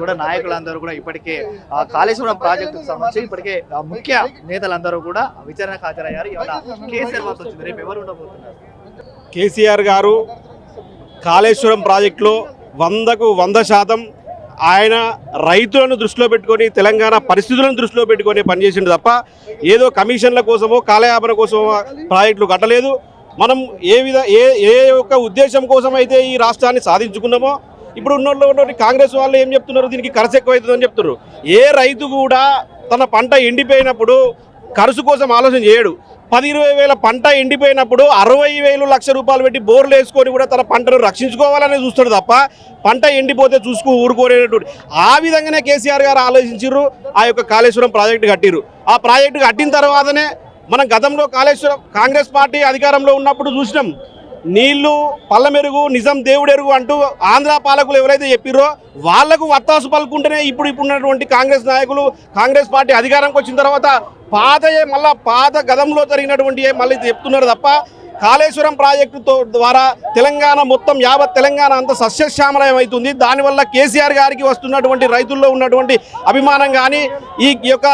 కూడా నాయకులందరూ కూడా ఇప్పటికే కాళేశ్వరం ప్రాజెక్టుకు సంబంధించి ఇప్పటికే ముఖ్య నేతలందరూ కూడా విచారణకు హాజరయ్యారు. ఇవాళ కేసీఆర్ వార్త వచ్చింది. రేపు ఎవరు ఉండబోతున్నారు? కేసీఆర్ గారు కాళేశ్వరం ప్రాజెక్టులో వందకు వంద శాతం ఆయన రైతులను దృష్టిలో పెట్టుకొని తెలంగాణ పరిస్థితులను దృష్టిలో పెట్టుకొని పనిచేసిండు తప్ప ఏదో కమిషన్ల కోసమో కాలయాపన కోసమో ప్రాజెక్టులు కట్టలేదు. మనం ఏ విధ ఏ ఏ యొక్క ఉద్దేశం కోసం అయితే ఈ రాష్ట్రాన్ని సాధించుకున్నామో ఇప్పుడు ఉన్నోళ్ళు కాంగ్రెస్ వాళ్ళు ఏం చెప్తున్నారు? దీనికి ఖర్చు ఎక్కువ అవుతుందని చెప్తున్నారు. ఏ రైతు కూడా తన పంట ఎండిపోయినప్పుడు ఖర్చు కోసం ఆలోచన చేయడు. పది ఇరవై వేల పంట ఎండిపోయినప్పుడు అరవై వేలు లక్ష రూపాయలు పెట్టి బోర్లు వేసుకొని కూడా తన పంటను రక్షించుకోవాలని చూస్తాడు తప్ప పంట ఎండిపోతే చూసుకో ఊరుకోలేనటువంటి. ఆ విధంగానే కేసీఆర్ గారు ఆలోచించారు ఆ యొక్క కాళేశ్వరం ప్రాజెక్టు కట్టిరు ఆ ప్రాజెక్టు కట్టిన తర్వాతనే మనం గతంలో కాళేశ్వరం కాంగ్రెస్ పార్టీ అధికారంలో ఉన్నప్పుడు చూసినాం. నీళ్ళు పల్లమెరుగు నిజం దేవుడెరుగు అంటూ ఆంధ్ర పాలకులు ఎవరైతే చెప్పిరో వాళ్ళకు వత్తాసు పలుకుంటేనే ఇప్పుడు ఇప్పుడున్నటువంటి కాంగ్రెస్ నాయకులు కాంగ్రెస్ పార్టీ అధికారంకి వచ్చిన తర్వాత పాతయే మళ్ళా పాత గతంలో జరిగినటువంటి మళ్ళీ చెప్తున్నారు తప్ప కాళేశ్వరం ప్రాజెక్టుతో ద్వారా తెలంగాణ మొత్తం యావత్ తెలంగాణ అంతా సస్యశ్యామలయం అవుతుంది. దానివల్ల కేసీఆర్ గారికి వస్తున్నటువంటి రైతుల్లో ఉన్నటువంటి అభిమానం కానీ ఈ యొక్క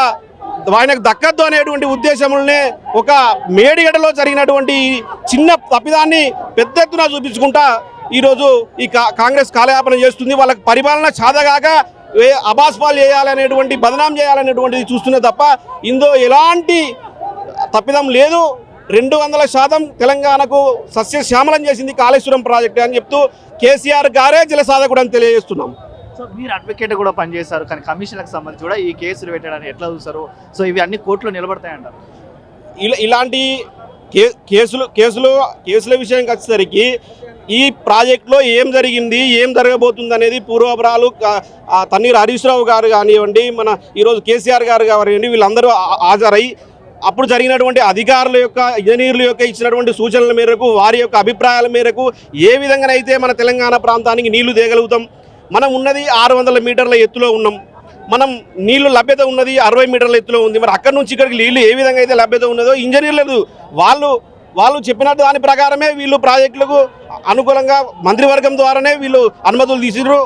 ఆయనకు దక్కద్దు అనేటువంటి ఉద్దేశంలోనే ఒక మేడిగడలో జరిగినటువంటి చిన్న తప్పిదాన్ని పెద్ద ఎత్తున చూపించుకుంటా ఈరోజు ఈ కా- కాంగ్రెస్ కాలయాపన చేస్తుంది. వాళ్ళకి పరిపాలన చాదగాక ఏ అబాస్పాలు చేయాలనేటువంటి బదనాం చేయాలనేటువంటిది చూస్తున్నది తప్ప ఇందులో ఎలాంటి తప్పిదం లేదు. రెండు వందల శాతం తెలంగాణకు సస్యశ్యామలం చేసింది కాళేశ్వరం ప్రాజెక్టు అని చెప్తూ కేసీఆర్ గారే జలసాధకుడు అని తెలియజేస్తున్నాం. సో మీరు అడ్వకేట్ కూడా పనిచేశారు. కానీ కమిషన్లకు సంబంధించి కూడా ఈ కేసులు పెట్టడానికి ఎట్లా చూస్తారు? సో ఇవి అన్ని కోర్టులో నిలబడతాయంటారు. ఇలా ఇలాంటి కేసులు కేసులు కేసుల విషయానికి వచ్చేసరికి ఈ ప్రాజెక్టులో ఏం జరిగింది ఏం జరగబోతుంది అనేది పూర్వపరాలు తన్నీరు హరీష్ రావు గారు కానివ్వండి మన ఈరోజు కేసీఆర్ గారు కానివ్వండి వీళ్ళందరూ హాజరై అప్పుడు జరిగినటువంటి అధికారుల యొక్క ఇంజనీర్ల యొక్క ఇచ్చినటువంటి సూచనల మేరకు వారి యొక్క అభిప్రాయాల మేరకు ఏ విధంగానైతే మన తెలంగాణ ప్రాంతానికి నీళ్ళు తేగలుగుతాం మనం ఉన్నది ఆరు వందల మీటర్ల ఎత్తులో ఉన్నాం. మనం నీళ్ళు లభ్యత ఉన్నది అరవై మీటర్ల ఎత్తులో ఉంది. మరి అక్కడ నుంచి ఇక్కడికి నీళ్ళు ఏ విధంగా అయితే లభ్యత ఉన్నదో ఇంజనీర్లు వాళ్ళు వాళ్ళు చెప్పినట్టు దాని ప్రకారమే వీళ్ళు ప్రాజెక్టులకు అనుకూలంగా మంత్రివర్గం ద్వారానే వీళ్ళు అనుమతులు తీసిర్రు.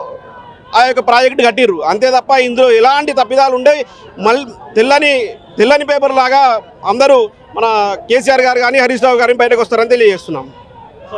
ఆ యొక్క ప్రాజెక్టు కట్టిర్రు. అంతే తప్ప ఇందులో ఎలాంటి తప్పిదాలు ఉండేవి మళ్ళీ తెల్లని తెల్లని పేపర్ లాగా అందరూ మన కేసీఆర్ గారు కానీ హరీష్ రావు గారిని బయటకు వస్తారని తెలియజేస్తున్నాం. సో